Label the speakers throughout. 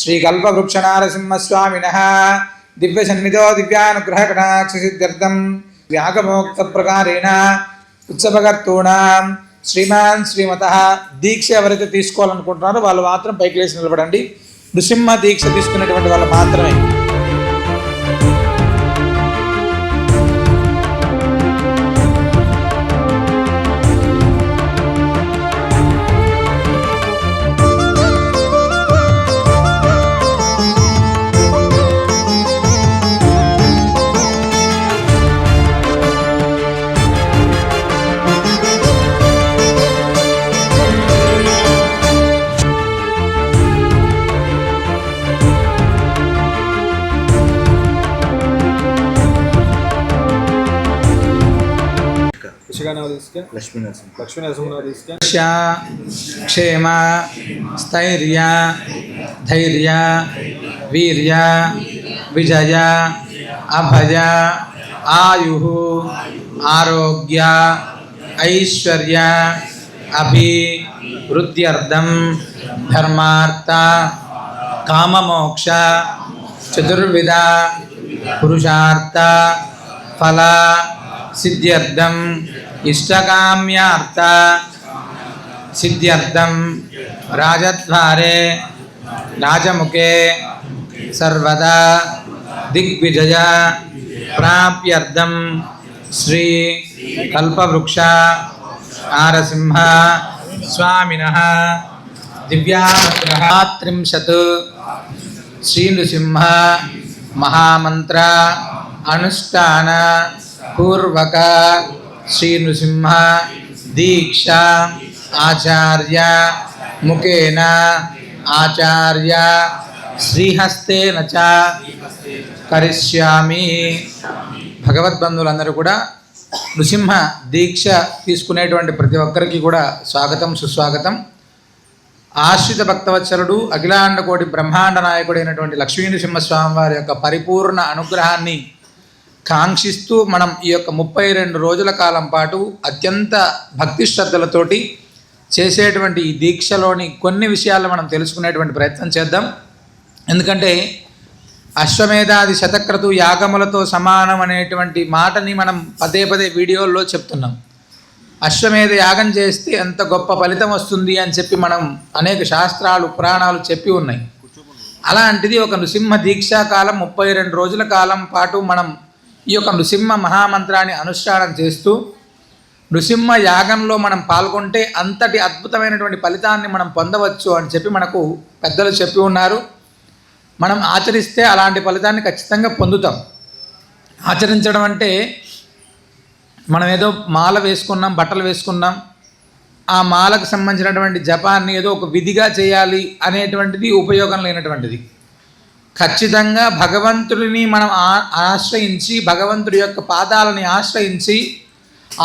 Speaker 1: శ్రీకల్పవృక్ష నారసింహస్వామిన దివ్యసన్నిధో వ్యాకమోక్త ప్రకారేణ ఉత్సవకర్తూణ శ్రీమాన్ శ్రీమత దీక్ష ఎవరైతే తీసుకోవాలనుకుంటున్నారో వాళ్ళు మాత్రం పైకి లేచి నిలబడండి నృసింహ దీక్ష తీసుకున్నటువంటి వాళ్ళు మాత్రమే లక్ష్మీనరసింహ లక్ష్మీనరసింహ క్షేమ స్థైర్య ధైర్య వీర్య విజయ అభయ ఆయు ఆరోగ్య ఐశ్వర్య అభివృద్ధ్యర్థం ధర్మార్థ కామమోక్ష చతుర్విధ పురుషార్థ ఫల సిద్ధ్యర్థం इष्टकाम्यार्थ सिद्ध्यर्थं राजद्वारे राजमुखे सर्वदा दिग्विजय प्राप्यर्थं श्री कल्पवृक्ष आरसिंह स्वामिनः दिव्यात्रिंशत् श्री नृसिंह महामंत्र अनुष्ठान पूर्वक శ్రీ నృసింహ దీక్ష ఆచార్య ముఖేన ఆచార్య శ్రీహస్తేన చ కరిష్యామి భగవద్బంధువులందరూ కూడా నృసింహ దీక్ష తీసుకునేటువంటి ప్రతి ఒక్కరికి కూడా స్వాగతం సుస్వాగతం ఆశ్రిత భక్తవత్సరుడు అఖిలాండ కోటి బ్రహ్మాండ నాయకుడైనటువంటి లక్ష్మీ నృసింహస్వామి వారి యొక్క పరిపూర్ణ అనుగ్రహాన్ని కాంక్షిస్తూ మనం ఈ యొక్క ముప్పై రెండు రోజుల కాలం పాటు అత్యంత భక్తి శ్రద్ధలతోటి చేసేటువంటి ఈ దీక్షలోని కొన్ని విషయాలు మనం తెలుసుకునేటువంటి ప్రయత్నం చేద్దాం ఎందుకంటే అశ్వమేధాది శతక్రతు యాగములతో సమానం అనేటువంటి మాటని మనం పదే పదే వీడియోల్లో చెప్తున్నాం అశ్వమేధ యాగం చేస్తే ఎంత గొప్ప ఫలితం వస్తుంది అని చెప్పి మనం అనేక శాస్త్రాలు పురాణాలు చెప్పి ఉన్నాయి అలాంటిది ఒక నృసింహ దీక్షాకాలం ముప్పై రెండు రోజుల కాలం పాటు మనం ఈ యొక్క నృసింహ మహామంత్రాన్ని అనుష్ఠానం చేస్తూ నృసింహ యాగంలో మనం పాల్గొంటే అంతటి అద్భుతమైనటువంటి ఫలితాన్ని మనం పొందవచ్చు అని చెప్పి మనకు పెద్దలు చెప్పి ఉన్నారు మనం ఆచరిస్తే అలాంటి ఫలితాన్ని ఖచ్చితంగా పొందుతాం ఆచరించడం అంటే మనం ఏదో మాల వేసుకున్నాం బట్టలు వేసుకున్నాం ఆ మాలకు సంబంధించినటువంటి జపాన్ని ఏదో ఒక విధిగా చేయాలి అనేటువంటిది ఉపయోగం లేనటువంటిది ఖచ్చితంగా భగవంతుడిని మనం ఆశ్రయించి భగవంతుడి యొక్క పాదాలని ఆశ్రయించి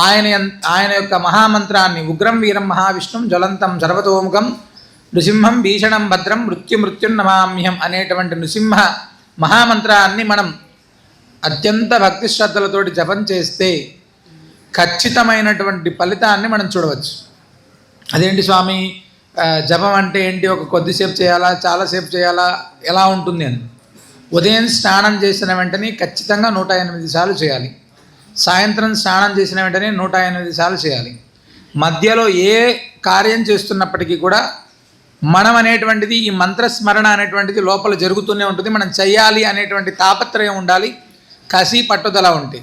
Speaker 1: ఆయన ఆయన యొక్క మహామంత్రాన్ని ఉగ్రం వీరం మహావిష్ణుం జ్వలంతం సర్వతోముఖం నృసింహం భీషణం భద్రం మృత్యు మృత్యున్నమామ్యం అనేటువంటి నృసింహ మహామంత్రాన్ని మనం అత్యంత భక్తి శ్రద్ధలతోటి జపం చేస్తే ఖచ్చితమైనటువంటి ఫలితాన్ని మనం చూడవచ్చు అదేంటి స్వామి జపం అంటే ఏంటి ఒక కొద్దిసేపు చేయాలా చాలాసేపు చేయాలా ఎలా ఉంటుంది అని ఉదయం స్నానం చేసిన వెంటనే ఖచ్చితంగా నూట ఎనిమిది సార్లు చేయాలి సాయంత్రం స్నానం చేసిన వెంటనే నూట ఎనిమిది సార్లు చేయాలి మధ్యలో ఏ కార్యం చేస్తున్నప్పటికీ కూడా మనం అనేటువంటిది ఈ మంత్రస్మరణ అనేటువంటిది లోపల జరుగుతూనే ఉంటుంది మనం చేయాలి అనేటువంటి తాపత్రయం ఉండాలి కసి పట్టుదల ఉంటే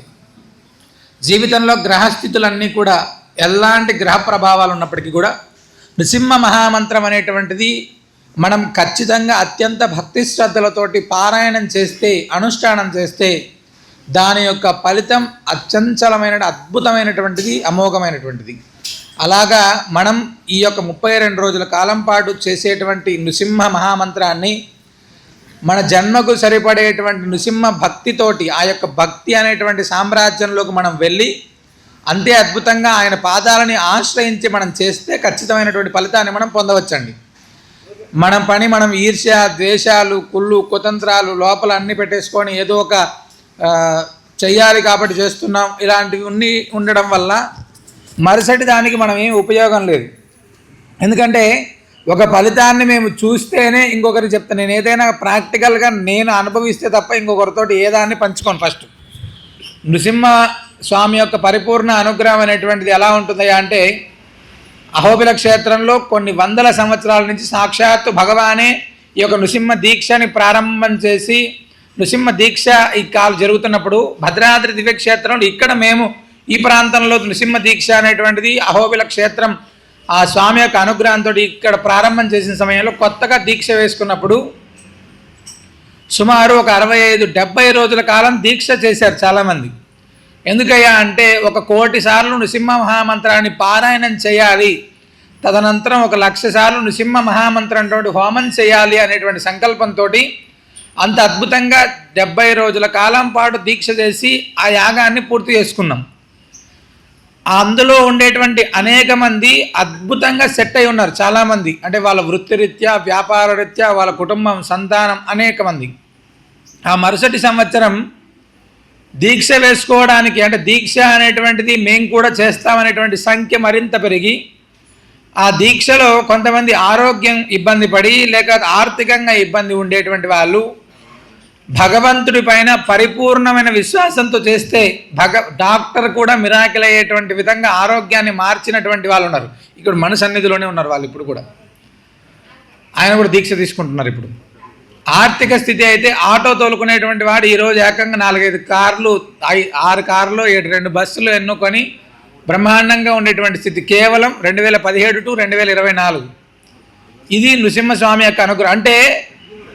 Speaker 1: జీవితంలో గ్రహస్థితులన్నీ కూడా ఎలాంటి గ్రహ ప్రభావాలు ఉన్నప్పటికీ కూడా నృసింహ మహామంత్రం అనేటువంటిది మనం ఖచ్చితంగా అత్యంత భక్తి శ్రద్ధలతోటి పారాయణం చేస్తే అనుష్ఠానం చేస్తే దాని యొక్క ఫలితం అత్యంచలమైన అద్భుతమైనటువంటిది అమోఘమైనటువంటిది అలాగా మనం ఈ యొక్క ముప్పై రెండు రోజుల కాలం పాటు చేసేటువంటి నృసింహ మహామంత్రాన్ని మన జన్మకు సరిపడేటువంటి నృసింహ భక్తితోటి ఆ యొక్క భక్తి అనేటువంటి సామ్రాజ్యంలోకి మనం వెళ్ళి అంతే అద్భుతంగా ఆయన పాదాలని ఆశ్రయించి మనం చేస్తే ఖచ్చితమైనటువంటి ఫలితాన్ని మనం పొందవచ్చండి మన పని మనం ఈర్ష్య ద్వేషాలు కుళ్ళు కుతంత్రాలు లోపల అన్ని పెట్టేసుకొని ఏదో ఒక చెయ్యాలి కాబట్టి చేస్తున్నాం ఇలాంటివి ఉన్ని ఉండడం వల్ల మరుసటి దానికి మనం ఏం ఉపయోగం లేదు ఎందుకంటే ఒక ఫలితాన్ని మేము చూస్తేనే ఇంకొకరికి చెప్తాను నేను ఏదైనా ప్రాక్టికల్గా నేను అనుభవిస్తే తప్ప ఇంకొకరితో ఏదాన్ని పంచుకోను ఫస్ట్ నృసింహ స్వామి యొక్క పరిపూర్ణ అనుగ్రహం అనేటువంటిది ఎలా ఉంటుంది అంటే అహోబిల క్షేత్రంలో కొన్ని వందల సంవత్సరాల నుంచి సాక్షాత్తు భగవానే ఈ యొక్క నృసింహ దీక్షని ప్రారంభం చేసి నృసింహ దీక్ష ఈ కాలు జరుగుతున్నప్పుడు భద్రాద్రి దివ్యక్షేత్రంలో ఇక్కడ మేము ఈ ప్రాంతంలో నృసింహ దీక్ష అనేటువంటిది అహోబిల క్షేత్రం ఆ స్వామి యొక్క అనుగ్రహంతో ఇక్కడ ప్రారంభం చేసిన సమయంలో కొత్తగా దీక్ష వేసుకున్నప్పుడు సుమారు ఒక అరవై ఐదు డెబ్బై రోజుల కాలం దీక్ష చేశారు చాలామంది ఎందుకయ్యా అంటే ఒక కోటి సార్లు నృసింహ మహామంత్రాన్ని పారాయణం చేయాలి తదనంతరం ఒక లక్ష సార్లు నృసింహ మహామంత్రం అటువంటి హోమం చేయాలి అనేటువంటి సంకల్పంతో అంత అద్భుతంగా డెబ్బై రోజుల కాలం పాటు దీక్ష చేసి ఆ యాగాన్ని పూర్తి చేసుకున్నాం అందులో ఉండేటువంటి అనేక మంది అద్భుతంగా సెట్ అయి ఉన్నారు చాలామంది అంటే వాళ్ళ వృత్తిరీత్యా వ్యాపార రీత్యా వాళ్ళ కుటుంబం సంతానం అనేక మంది ఆ మరుసటి సంవత్సరం దీక్ష వేసుకోవడానికి అంటే దీక్ష అనేటువంటిది మేము కూడా చేస్తామనేటువంటి సంఖ్య మరింత పెరిగి ఆ దీక్షలో కొంతమంది ఆరోగ్యం ఇబ్బంది పడి లేక ఆర్థికంగా ఇబ్బంది ఉండేటువంటి వాళ్ళు భగవంతుడి పైన పరిపూర్ణమైన విశ్వాసంతో చేస్తే భగ డాక్టర్ కూడా మిరాకిల్ అయ్యేటువంటి విధంగా ఆరోగ్యాన్ని మార్చినటువంటి వాళ్ళు ఉన్నారు ఇక్కడ మన సన్నిధిలోనే ఉన్నారు వాళ్ళు ఇప్పుడు కూడా ఆయన కూడా దీక్ష తీసుకుంటున్నారు ఇప్పుడు ఆర్థిక స్థితి అయితే ఆటో తోలుకునేటువంటి వాడు ఈరోజు ఏకంగా నాలుగైదు కార్లు ఆరు కార్లు ఏడు రెండు బస్సులు ఎన్నుకొని బ్రహ్మాండంగా ఉండేటువంటి స్థితి కేవలం రెండు వేల పదిహేడు టు రెండు వేల ఇరవై నాలుగు ఇది నృసింహస్వామి యొక్క అనుగ్రహం అంటే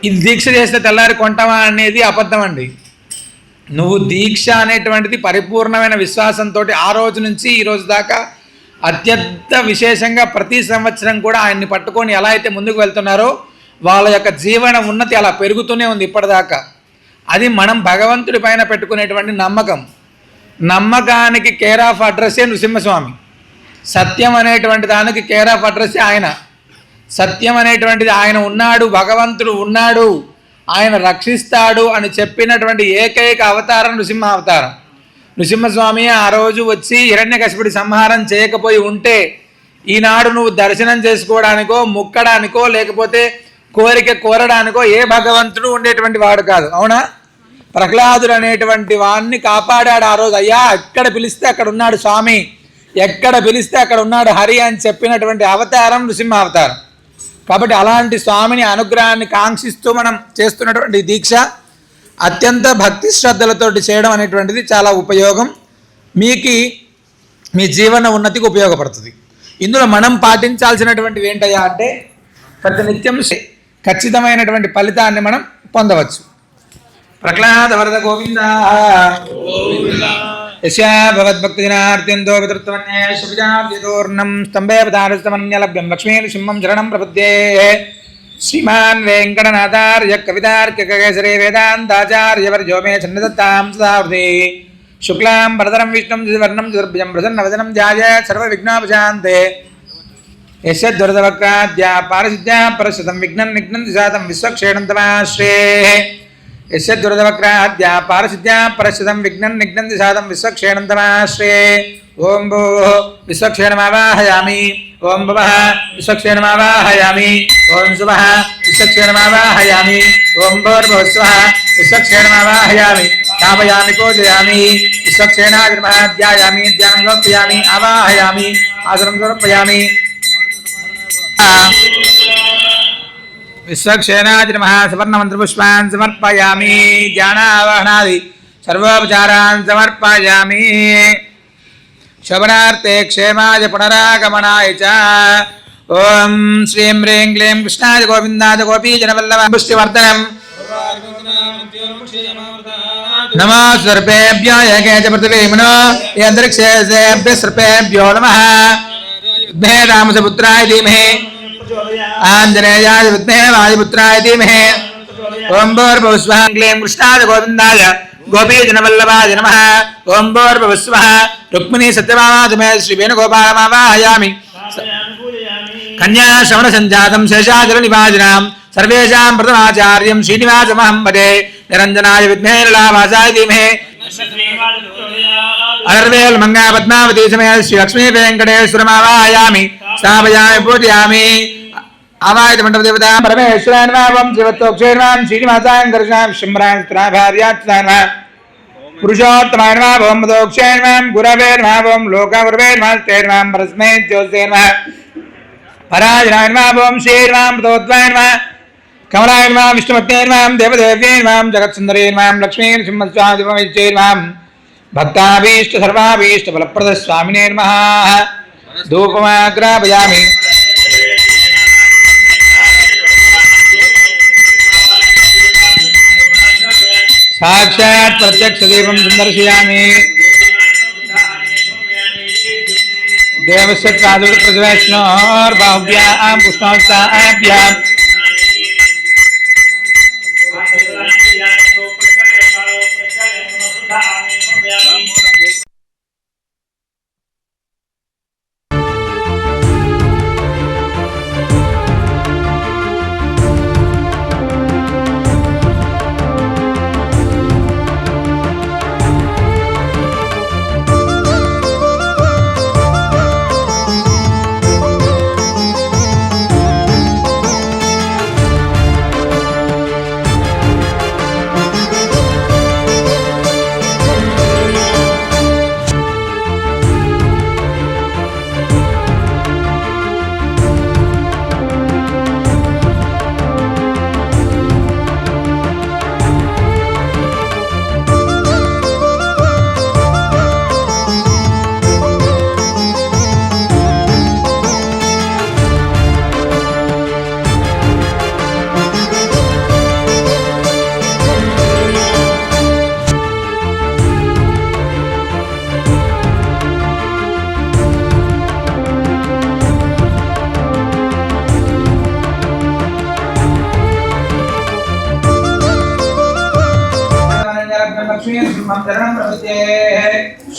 Speaker 1: ఇది దీక్ష చేస్తే తెల్లారి కొంటామా అనేది అబద్ధం అండి నువ్వు దీక్ష అనేటువంటిది పరిపూర్ణమైన విశ్వాసంతో ఆ రోజు నుంచి ఈ రోజు దాకా అత్యంత విశేషంగా ప్రతి సంవత్సరం కూడా ఆయన్ని పట్టుకొని ఎలా అయితే ముందుకు వెళ్తున్నారో వాళ్ళ యొక్క జీవన ఉన్నతి అలా పెరుగుతూనే ఉంది ఇప్పటిదాకా అది మనం భగవంతుడి పైన పెట్టుకునేటువంటి నమ్మకం నమ్మకానికి కేర్ ఆఫ్ అడ్రస్సే నృసింహస్వామి సత్యం అనేటువంటి దానికి కేర్ ఆఫ్ అడ్రస్సే ఆయన సత్యం అనేటువంటిది ఆయన ఉన్నాడు భగవంతుడు ఉన్నాడు ఆయన రక్షిస్తాడు అని చెప్పినటువంటి ఏకైక అవతారం నృసింహ అవతారం నృసింహస్వామి ఆ రోజు వచ్చి హిరణ్యకశిపుడి సంహారం చేయకపోయి ఉంటే ఈనాడు నువ్వు దర్శనం చేసుకోవడానికో ముక్కడానికో లేకపోతే కోరిక కోరడానికో ఏ భగవంతుడు ఉండేటువంటి వాడు కాదు అవునా ప్రహ్లాదుడు అనేటువంటి వాడిని కాపాడాడు ఆ రోజు అయ్యా ఎక్కడ పిలిస్తే అక్కడ ఉన్నాడు స్వామి ఎక్కడ పిలిస్తే అక్కడ ఉన్నాడు హరి అని చెప్పినటువంటి అవతారం నృసింహ అవతారం కాబట్టి అలాంటి స్వామిని అనుగ్రహాన్ని కాంక్షిస్తూ మనం చేస్తున్నటువంటి దీక్ష అత్యంత భక్తి శ్రద్ధలతోటి చేయడం అనేటువంటిది చాలా ఉపయోగం మీకు మీ జీవన ఉన్నతికి ఉపయోగపడుతుంది ఇందులో మనం పాటించాల్సినటువంటివి ఏంటయ్యా అంటే ప్రతి నిత్యం ఖచ్చితమైనటువంటి ఫలితాన్ని మనం పొందవచ్చు ప్రహ్లాద వరద గోవింద యశ్యాభగద్భక్తిజనార్త్యంతో వితృత్వన్యేషుజాూర్ణం స్తంభే పదారస్తమన్యలభ్యం లక్ష్మీని సింహం శరణం ప్రపద్యే శ్రీమాన్ వెంకటనాథార్య కవితార్క వేదాంతాచార్యవర్యో మే చన్నదత్తాం సదావృతి శుక్లాం భరతరం విష్ణుం వర్ణం దుర్భ్యం ప్రసన్నవదనం జాయ సర్వవిఘ్నాపశాంతే యశ దురదవక్రాద్యా పారసిద్ధ్యా పరశతం విఘ్నం నిఘ్నం శాతం విశ్వక్షేణం తమాశ్రే యశ దురదవక్రాద్యా పారసిద్ధ్యా పరశతం విఘ్నం నిఘ్నం శాతం విశ్వక్షేణం తమాశ్రే ఓం భూ విశ్వక్షేణమావాహయామి ఓం భువ విశ్వక్షేణమావాహయామి ఓం శుభ విశ్వక్షేణమావాహయామి ఓం భోర్భుస్వ విశ్వక్షేణమావాహయామి स्थापयामि पूजयामि विश्वक्षेणाग्रमः ध्यायामि ध्यानं लोपयामि आवाहयामि आसनं समर्पयामि विश्वक्षेनाति नमः सवर्ण मंत्रपुष्पान् समर्पयामि ज्ञानावहनादि सर्वोपचारान् समर्पयामि शवनार्थे क्षेमाय पुनरागमनाय च ॐ श्रीं ह्रीं क्लीं कृष्णाय गोविन्दाय गोपीजनवल्लभपुष्टिवर्धनम् नमो सर्पेभ्यो यज्ञ च पृथिवीमनो यन्तरिक्षेभ्यः सर्पेभ्यो नमः विद्महे रामसपुत्राय धीमहि आञ्जनेयाय विद्महे वायुपुत्राय धीमहि ओं भूर्भुवस्वः क्लीं कृष्णाय गोविन्दाय गोपीजनवल्लभाय नमः ओं भूर्भुवस्वः रुक्मिणी सत्यभामातमे श्रीवेणुगोपालमावाहयामि कन्याश्रवणसञ्जातं शेषाचलनिवाजिनां सर्वेषां प्रथमाचार्यं श्रीनिवासमहं वदे निरञ्जनाय विद्महे लाभासाय धीमहे అరవేల్ మంగా పద్మావతి సమయ శ్రీ లక్ష్మీ వెంకటేశ్వరమావాయామి స్థాపయామి పూజయామి ఆవాయత మండప దేవత పరమేశ్వరాన్వాం శ్రీవత్తోక్షేర్వాం శ్రీనివాసాయం కృష్ణాం శంభ్రాంతరా భార్యాత్సాన్వా పురుషోత్తమాన్వా భవం మదోక్షేర్వాం గురవేర్వా భవం లోకాగురవేర్వాస్తేర్వాం పరస్మే జ్యోత్సేర్వా పరాజనాన్వా భవం శేర్వాం మృతోద్వాన్వా కమలాయన్వాం విష్ణుమత్తేర్వాం దేవదేవ్యేర్వాం జగత్సుందరేర్వాం లక్ష్మీ సింహస్వామి చేర్వాం भक्ताभीष्ट सर्वाभीष्ट फलप्रद स्वामिने नमः धूपमाग्रापयामि साक्षात् प्रत्यक्षदीपं सन्दर्शयामि देवस्य प्रादुर्प्रतिवैष्णोर्बाहुभ्यां पुष्पांताभ्याम्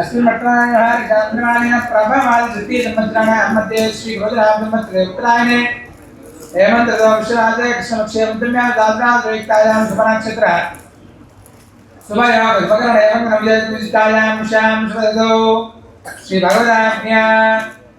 Speaker 1: అశ్వమట్రాయహారి చాంద్రమాణిన ప్రభమాల ద్వితీయ సంవత్సరాణ మధ్య శ్రీ భద్రాబ్రహ్మత్రే ఉత్తరాయణే హేమంత దోషరాజే కృష్ణక్షేమంతుమ్యాన దాద్రాద్వైక్తాయాం శుభనక్షత్ర శుభయా భగవన్ హేమంత నవ్యాం శాం శుభదో శ్రీ భగవదాభ్యా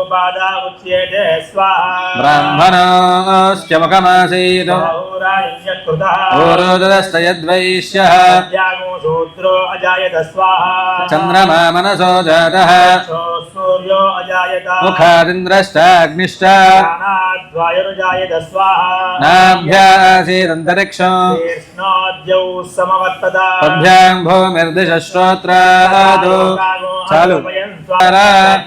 Speaker 1: उच्येते स्वाहा ब्राह्मणश्च मुखमासीत् ओरोदस्तयद्वैश्यः शूद्रो अजायत स्वाहा चन्द्रमा मनसो जातः सूर्यो अजायत मुखादिन्द्रश्चाग्निश्च द्वायुर्जायत स्वाहा नाभ्यासीदन्तरिक्षम् कृष्णाद्यौ समवर्तत पद्भ्यां भूमिर्दिशश्रोत्रादौ चालु Para.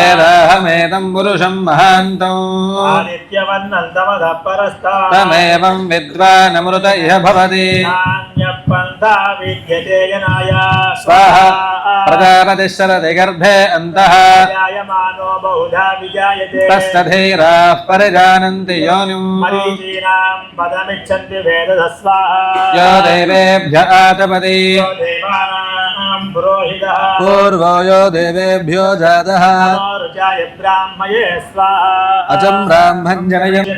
Speaker 1: తదేహమేతం పురుషం మహాంతం తమేవం విద్వానమృత ఇహ భవతి స్వాహ ప్రజాపతి శరది గర్భే అంతః తస్య ధీరాः परिजानन्ति योनिम् देवेभ्य आतपति पूर्वयो देवेभ्यो जातः ब्राह्मये अचं ब्राह्मञ्जनयम्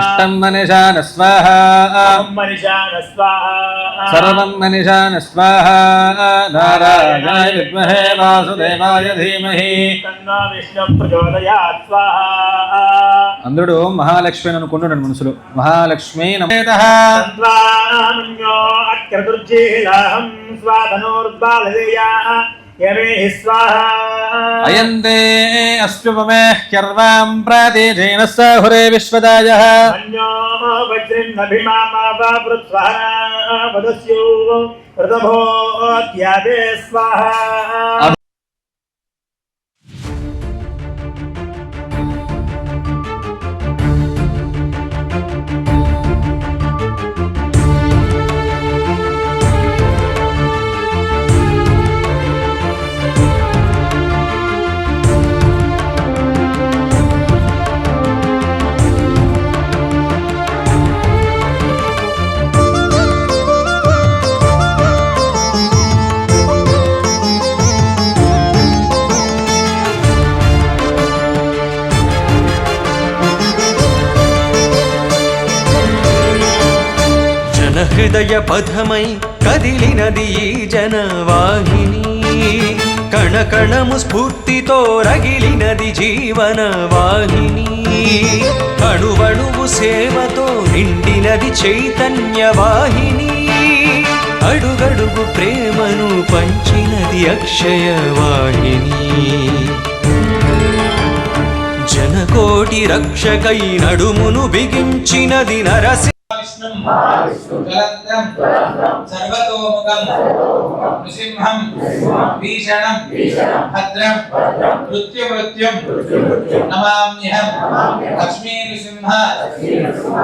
Speaker 1: इष्टं मनिषान स्वाहा सर्वं मनिषान स्वाहा नारायणाय विद्महे वासुदेवाय धीमहि అందరుడు మహాలక్ష్మి అని అనుకుంటున్నాడు మనసులో మహాలక్ష్మి నమేత क्रतुर्जेलाहं स्वाधनोर्बालदेयाः यमे स्वाहा अयन्ते अश्वमेः कर्वां प्रातिजेन सहुरे विश्वदायः अन्यो वज्रिन्नभिमामा वा स्वाहा
Speaker 2: హృదయ పథమై కదిలినది ఈ జనవాహిని కణకణము స్ఫూర్తితో రగిలినది జీవన వాహిని అణువణువు సేవతో నిండినది చైతన్య వాహిని అడుగడుగు ప్రేమను పంచినది అక్షయ వాహిని జనకోటి రక్షకై నడుమును బిగించినది నరసి మహావిష్ణుం గలంతం సర్వతోముఖం నృసింహం భీషణం భద్రం మృత్యుమృత్యుం నమామ్యహం లక్ష్మీ నృసింహ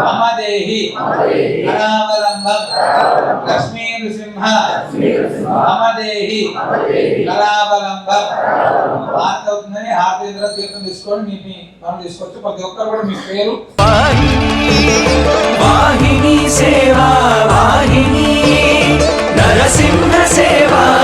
Speaker 2: మమ దేహి కళావలంబం లక్ష్మీ నృసింహ మమ దేహి కళావలంబం హారతి అవుతుందని హారతి ఇంద్ర తీర్థం తీసుకొని మీ మనం తీసుకోవచ్చు ప్రతి ఒక్కరు కూడా మీ పేరు వాహి वाहिनी सेवा वाहिनी नरसिंह सेवा